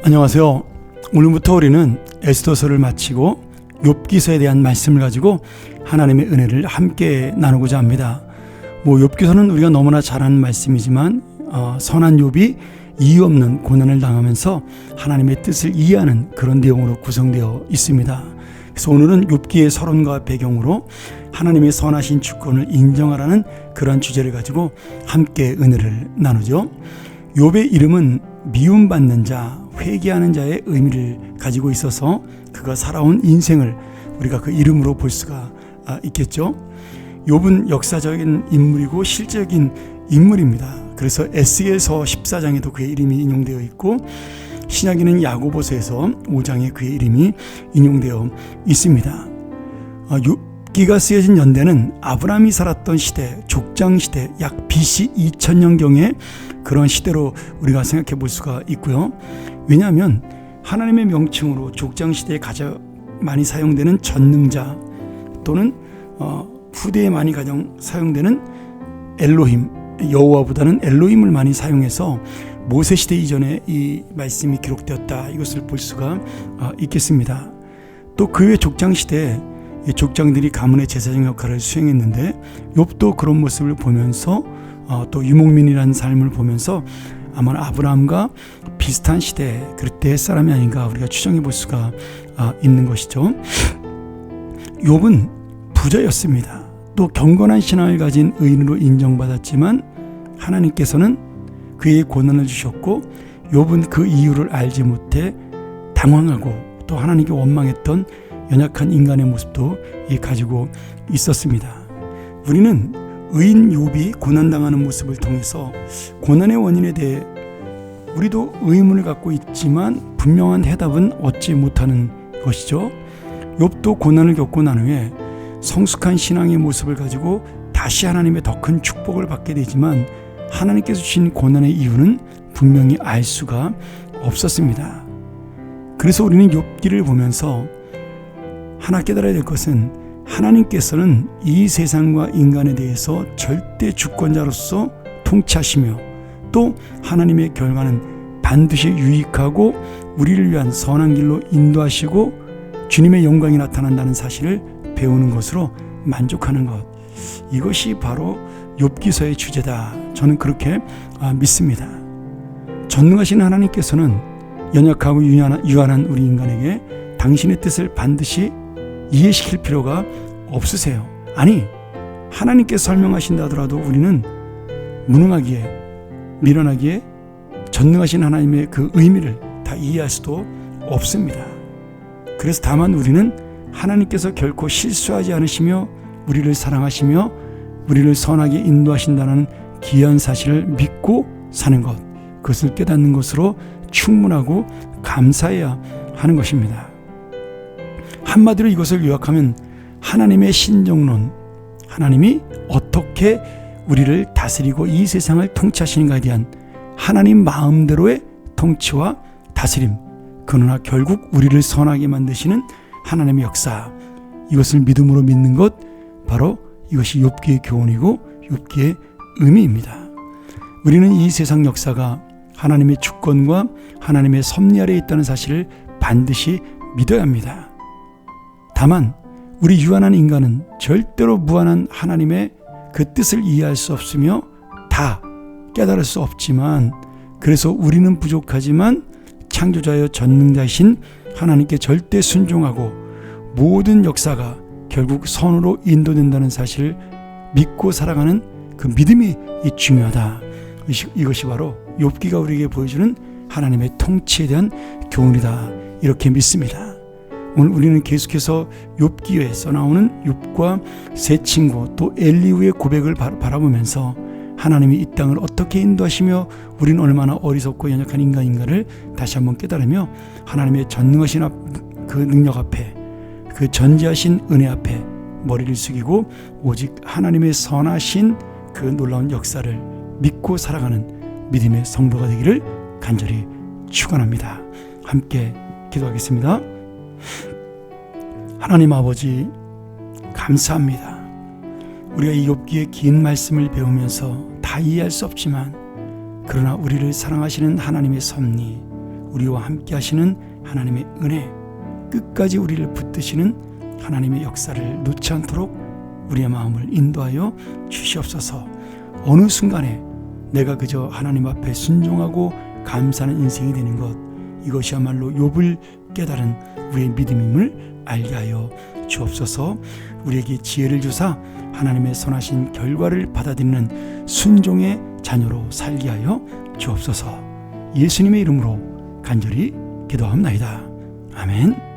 안녕하세요. 오늘부터 우리는 에스더서를 마치고 욥기서에 대한 말씀을 가지고 하나님의 은혜를 함께 나누고자 합니다. 뭐 욥기서는 우리가 너무나 잘 아는 말씀이지만 어, 선한 욥이 이유 없는 고난을 당하면서 하나님의 뜻을 이해하는 그런 내용으로 구성되어 있습니다. 그래서 오늘은 욥기의 서론과 배경으로 하나님의 선하신 주권을 인정하라는 그런 주제를 가지고 함께 은혜를 나누죠. 욥의 이름은 미움받는 자, 회개하는 자의 의미를 가지고 있어서 그가 살아온 인생을 우리가 그 이름으로 볼 수가 아, 있겠죠. 욥은 역사적인 인물이고 실적인 인물입니다. 그래서 에스겔서 14장에도 그의 이름이 인용되어 있고 신약에는 야고보서에서 5장에 그의 이름이 인용되어 있습니다. 욥기가 쓰여진 연대는 아브라함이 살았던 시대, 족장 시대, 약 BC 2000년경에 그런 시대로 우리가 생각해 볼 수가 있고요. 왜냐하면 하나님의 명칭으로 족장 시대에 가장 많이 사용되는 전능자 또는 어, 후대에 많이 가장 사용되는 엘로힘 여호와보다는 엘로힘을 많이 사용해서 모세 시대 이전에 이 말씀이 기록되었다 이것을 볼 수가 어, 있겠습니다. 또 그 외 족장 시대에 족장들이 가문의 제사장 역할을 수행했는데 욥도 그런 모습을 보면서 어, 또 유목민이라는 삶을 보면서 아마 아브라함과 비슷한 시대 그때 사람이 아닌가 우리가 추정해 볼 수가 어, 있는 것이죠. 욥은 부자였습니다. 또 경건한 신앙을 가진 의인으로 인정받았지만 하나님께서는 그의 고난을 주셨고 욥은 그 이유를 알지 못해 당황하고 또 하나님께 원망했던 연약한 인간의 모습도 가지고 있었습니다. 우리는 의인 욥이 고난 당하는 모습을 통해서 고난의 원인에 대해 우리도 의문을 갖고 있지만 분명한 해답은 얻지 못하는 것이죠. 욥도 고난을 겪고 난 후에 성숙한 신앙의 모습을 가지고 다시 하나님의 더 큰 축복을 받게 되지만 하나님께서 주신 고난의 이유는 분명히 알 수가 없었습니다. 그래서 우리는 욥기를 보면서 하나 깨달아야 될 것은 하나님께서는 이 세상과 인간에 대해서 절대 주권자로서 통치하시며 또 하나님의 결과는 반드시 유익하고 우리를 위한 선한 길로 인도하시고 주님의 영광이 나타난다는 사실을 배우는 것으로 만족하는 것. 이것이 바로 욥기서의 주제다. 저는 그렇게 아, 믿습니다. 전능하신 하나님께서는 연약하고 유한한 우리 인간에게 당신의 뜻을 반드시 이해시킬 필요가 없으세요. 아니, 하나님께 설명하신다 하더라도 우리는 무능하기에, 미련하기에 전능하신 하나님의 그 의미를 다 이해할 수도 없습니다. 그래서 다만 우리는 하나님께서 결코 실수하지 않으시며 우리를 사랑하시며 우리를 선하게 인도하신다는 귀한 사실을 믿고 사는 것, 그것을 깨닫는 것으로 충분하고 감사해야 하는 것입니다. 한마디로 이것을 요약하면 하나님의 신정론, 하나님이 어떻게 우리를 다스리고 이 세상을 통치하시는가에 대한 하나님 마음대로의 통치와 다스림, 그러나 결국 우리를 선하게 만드시는 하나님의 역사, 이것을 믿음으로 믿는 것, 바로 이것이 욥기의 교훈이고 욥기의 의미입니다. 우리는 이 세상 역사가 하나님의 주권과 하나님의 섭리 아래 있다는 사실을 반드시 믿어야 합니다. 다만 우리 유한한 인간은 절대로 무한한 하나님의 그 뜻을 이해할 수 없으며 다 깨달을 수 없지만 그래서 우리는 부족하지만 창조자여 전능자이신 하나님께 절대 순종하고 모든 역사가 결국 선으로 인도된다는 사실을 믿고 살아가는 그 믿음이 중요하다. 이것이 바로 욥기가 우리에게 보여주는 하나님의 통치에 대한 교훈이다. 이렇게 믿습니다. 오늘 우리는 계속해서 욥기에 나오는 욥과 세 친구 또 엘리우의 고백을 바라보면서 하나님이 이 땅을 어떻게 인도하시며 우리는 얼마나 어리석고 연약한 인간인가를 다시 한번 깨달으며 하나님의 전능하신 그 능력 앞에 그 전지하신 은혜 앞에 머리를 숙이고 오직 하나님의 선하신 그 놀라운 역사를 믿고 살아가는 믿음의 성도가 되기를 간절히 축원합니다. 함께 기도하겠습니다. 하나님 아버지 감사합니다. 우리가 이 욥기의 긴 말씀을 배우면서 다 이해할 수 없지만 그러나 우리를 사랑하시는 하나님의 섭리, 우리와 함께 하시는 하나님의 은혜, 끝까지 우리를 붙드시는 하나님의 역사를 놓지 않도록 우리의 마음을 인도하여 주시옵소서. 어느 순간에 내가 그저 하나님 앞에 순종하고 감사하는 인생이 되는 것 이것이야말로 욥을 깨달은 우리의 믿음임을 알게 하여 주옵소서. 우리에게 지혜를 주사 하나님의 선하신 결과를 받아들이는 순종의 자녀로 살게 하여 주옵소서. 예수님의 이름으로 간절히 기도합나이다. 아멘.